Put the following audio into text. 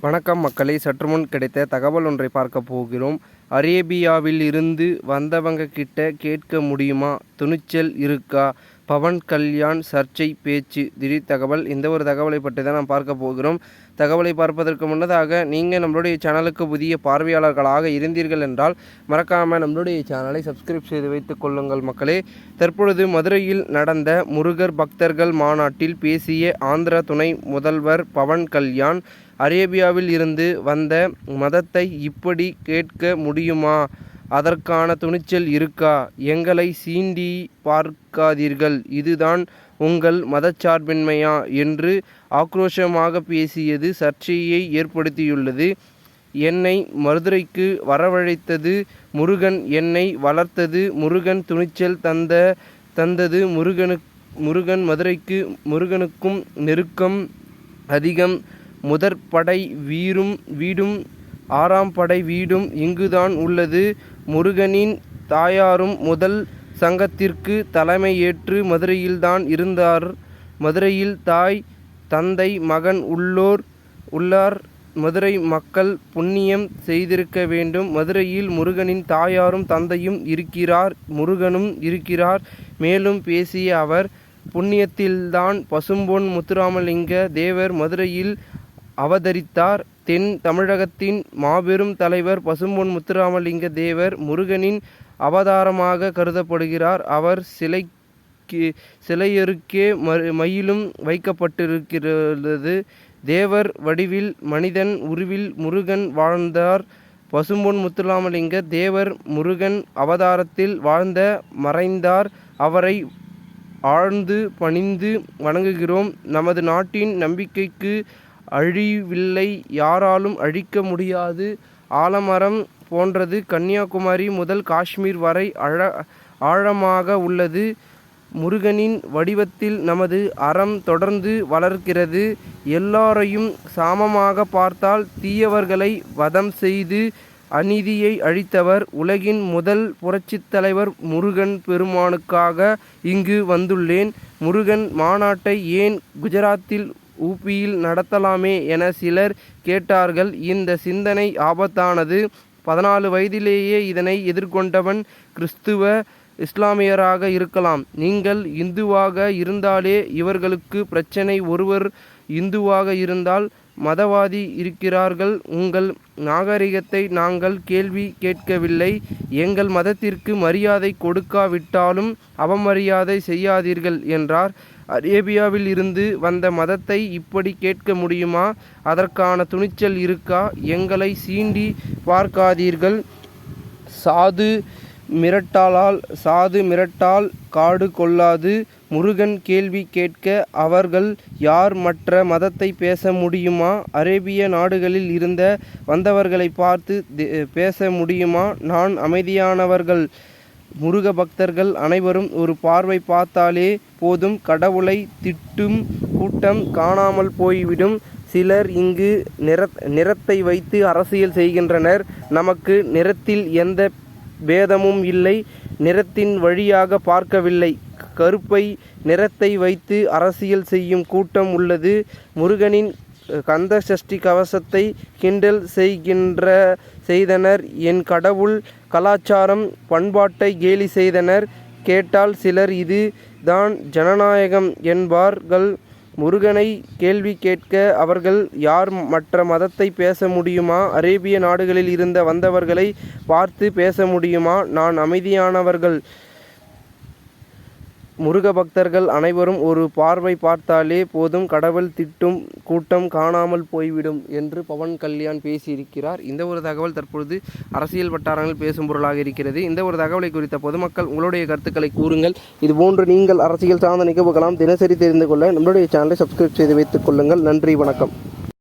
வணக்கம் மக்களை சற்று முன் கிடைத்த தகவல் ஒன்றை பார்க்க போகிறோம். அரேபியாவில் இருந்து வந்தவங்க கிட்ட கேட்க முடியுமா? துணிச்சல் இருக்கா? பவன் கல்யாண் சர்ச்சை பேச்சு திடீர் தகவல். இந்த ஒரு தகவலை பற்றி தான் நாம் பார்க்க போகிறோம். தகவலை பார்ப்பதற்கு முன்னதாக நீங்கள் நம்மளுடைய சேனலுக்கு புதிய பார்வையாளர்களாக இருந்தீர்கள் என்றால் மறக்காமல் நம்மளுடைய சேனலை சப்ஸ்கிரைப் செய்து வைத்துக் கொள்ளுங்கள் மக்களே. தற்பொழுது மதுரையில் நடந்த முருகர் பக்தர்கள் மாநாட்டில் பேசிய ஆந்திர துணை முதல்வர் பவன் கல்யாண் அரேபியாவில் இருந்து வந்த மதத்தை இப்படி கேட்க முடியுமா? அதற்கான துணிச்சல் இருக்கா? எங்களை சீண்டி பார்க்காதீர்கள். இதுதான் உங்கள் மதச்சார்பின்மையா? என்று ஆக்ரோஷமாக பேசியது சர்ச்சையை ஏற்படுத்தியுள்ளது. என்னை மதுரைக்கு வரவழைத்தது முருகன். என்னை வளர்த்தது முருகன். துணிச்சல் தந்த தந்தது முருகனு முருகன் மதுரைக்கு. முருகனுக்கும் நெருக்கம் அதிகம். முதற்படை வீரும் வீடும் ஆறாம் படை வீடும் இங்குதான் உள்ளது. முருகனின் தாயாரும் முதல் சங்கத்திற்கு தலைமையேற்று மதுரையில்தான் இருந்தார். மதுரையில் தாய் தந்தை மகன் உள்ளோர் உள்ளார். மதுரை மக்கள் புண்ணியம் செய்திருக்க வேண்டும். மதுரையில் முருகனின் தாயாரும் தந்தையும் இருக்கிறார் முருகனும் இருக்கிறார். மேலும் பேசிய அவர் புண்ணியத்தில்தான் பசும்பொன் முத்துராமலிங்க தேவர் மதுரையில் அவதரித்தார். தென் தமிழகத்தின் மாபெரும் தலைவர் பசும்பொன் முத்துராமலிங்க தேவர் முருகனின் அவதாரமாக கருதப்படுகிறார். அவர் சிலைக்கு சிலையருக்கே ம மயிலும் வைக்கப்பட்டிருக்கிறது. தேவர் வடிவில் மனிதன் உருவில் முருகன் வாழ்ந்தார். பசும்பொன் முத்துராமலிங்க தேவர் முருகன் அவதாரத்தில் வாழ்ந்த மறைந்தார். அவரை ஆழ்ந்து பணிந்து வணங்குகிறோம். நமது நாட்டின் நம்பிக்கைக்கு அழிவில்லை யாராலும் அழிக்க முடியாது. ஆலமரம் போன்றது கன்னியாகுமரி முதல் காஷ்மீர் வரை அழ ஆழமாக உள்ளது. முருகனின் வடிவத்தில் நமது அறம் தொடர்ந்து வளர்க்கிறது எல்லாரையும் சாமமாக பார்த்தால் தீயவர்களை வதம் செய்து அநீதியை அழித்தவர். உலகின் முதல் புரட்சித் தலைவர் முருகன் பெருமானுக்காக இங்கு வந்துள்ளேன். முருகன் மாநாட்டை ஏன் குஜராத்தில் ஊபியில் நடத்தலாமே என சிலர் கேட்டார்கள். இந்த சிந்தனை ஆபத்தானது. பதினாலு வயதிலேயே இதனை எதிர்கொண்டவன் கிறிஸ்துவ இஸ்லாமியராக இருக்கலாம். நீங்கள் இந்துவாக இருந்தாலே இவர்களுக்கு பிரச்சனை. ஒருவர் இந்துவாக இருந்தால் மதவாதி இருக்கிறார்கள். உங்கள் நாகரிகத்தை நாங்கள் கேள்வி கேட்கவில்லை. எங்கள் மதத்திற்கு மரியாதை கொடுக்காவிட்டாலும் அவமரியாதை செய்யாதீர்கள் என்றார். அரேபியாவில் இருந்து வந்த மதத்தை இப்படி கேட்க முடியுமா? அதற்கான துணிச்சல் இருக்கா? எங்களை சீண்டி பார்க்காதீர்கள். சாது மிரட்டாலால் சாது மிரட்டால் காடு கொள்ளாது. முருகன் கேள்வி கேட்க அவர்கள் யார் மற்ற மதத்தை பேச முடியுமா? அரேபிய நாடுகளில் இருந்த வந்தவர்களை பார்த்து பேச முடியுமா? நான் அமைதியானவர்கள். முருக பக்தர்கள் அனைவரும் ஒரு பார்வை பார்த்தாலே போதும். கடவுளை திட்டும் கூட்டம் காணாமல் போய்விடும். சிலர் இங்கு நிற நிறத்தை வைத்து அரசியல் செய்கின்றனர். நமக்கு நிறத்தில் எந்த பேதமும் இல்லை. நிறத்தின் வழியாக பார்க்கவில்லை. கருப்பை நிறத்தை வைத்து அரசியல் செய்யும் கூட்டம் உள்ளது. முருகனின் கந்த சஷ்டி கவசத்தை கிண்டல் செய்கின்ற செய்தனர். என் கடவுள் கலாச்சாரம் பண்பாட்டை கேலி செய்தனர். கேட்டால் சிலர் இது தான் ஜனநாயகம் என்பார்கள். முருகனை கேள்வி கேட்க அவர்கள் யார் மற்ற மதத்தை பேச முடியுமா? அரேபிய நாடுகளில் இருந்த வந்தவர்களை பார்த்து பேச முடியுமா? நான் அமைதியானவர்கள். முருக பக்தர்கள் அனைவரும் ஒரு பார்வை பார்த்தாலே போதும் கடவுள் திட்டும் கூட்டம் காணாமல் போய்விடும் என்று பவன் கல்யாண் பேசியிருக்கிறார். இந்த ஒரு தகவல் தற்பொழுது அரசியல் வட்டாரங்கள் பேசும் பொருளாக இருக்கிறது. இந்த ஒரு தகவலை குறித்த பொதுமக்கள் உங்களுடைய கருத்துக்களை கூறுங்கள். இதுபோன்று நீங்கள் அரசியல் சார்ந்த நிகழ்வுகளாம் தினசரி தெரிந்து கொள்ள நம்மளுடைய சேனலை சப்ஸ்கிரைப் செய்து வைத்துக் கொள்ளுங்கள். நன்றி வணக்கம்.